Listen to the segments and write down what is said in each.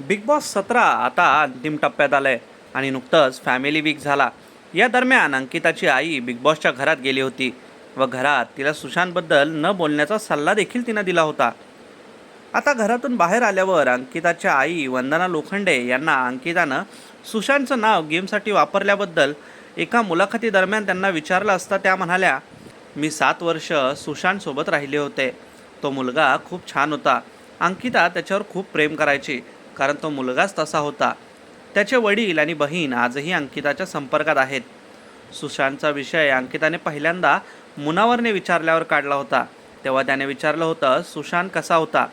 Big boss सतरा आता अंतिम टप्प्यात आलंय. आणि नुकतंच फॅमिली वीक झाला. या दरम्यान अंकिताची आई बिग बॉसच्या घरात गेली होती व घरात तिला सुशांतबद्दल न बोलण्याचा सल्ला देखील तिनं दिला होता. आता घरातून बाहेर आल्यावर अंकिताच्या आई वंदना लोखंडे यांना अंकितानं सुशांतचं नाव गेमसाठी वापरल्याबद्दल एका मुलाखतीदरम्यान त्यांना विचारलं असता त्या म्हणाल्या मी सात वर्ष सुशांतसोबत राहिले होते. तो मुलगा खूप छान होता. अंकिता त्याच्यावर खूप प्रेम करायची. कारण तो मुलगाच तसा होता. त्याचे वडील आणि बहीण आजही अंकिताच्या संपर्कात आहेत. सुशांतचा विषय अंकिताने पहिल्यांदा मुनावरने विचारल्यावर काढला होता. तेव्हा त्याने विचारलं होतं सुशांत कसा होता?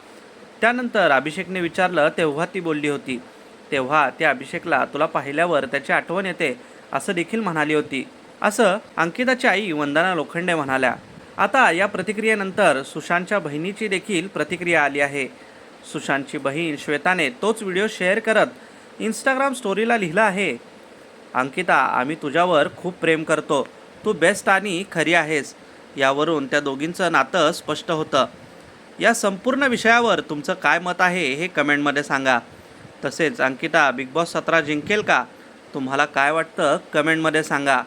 त्यानंतर अभिषेकने विचारलं तेव्हा ती बोलली होती. तेव्हा त्या अभिषेकला तुला पाहिल्यावर त्याची आठवण येते असं देखील म्हणाली होती. असं अंकिताची आई वंदना लोखंडे म्हणाल्या. आता या प्रतिक्रियेनंतर सुशांतच्या बहिणीची देखील प्रतिक्रिया आली आहे. सुशांतची बहीण श्वेताने तोच व्हिडिओ शेअर करत इंस्टाग्राम स्टोरीला लिहिलं आहे. अंकिता आम्ही तुझ्यावर खूप प्रेम करतो. तू बेस्ट आणि खरी आहेस. यावरून त्या दोघींचं नातं स्पष्ट होतं. या संपूर्ण विषयावर तुमचं काय मत आहे हे कमेंटमध्ये सांगा. तसेच अंकिता बिग बॉस सतरा जिंकेल का? तुम्हाला काय वाटतं? कमेंटमध्ये सांगा.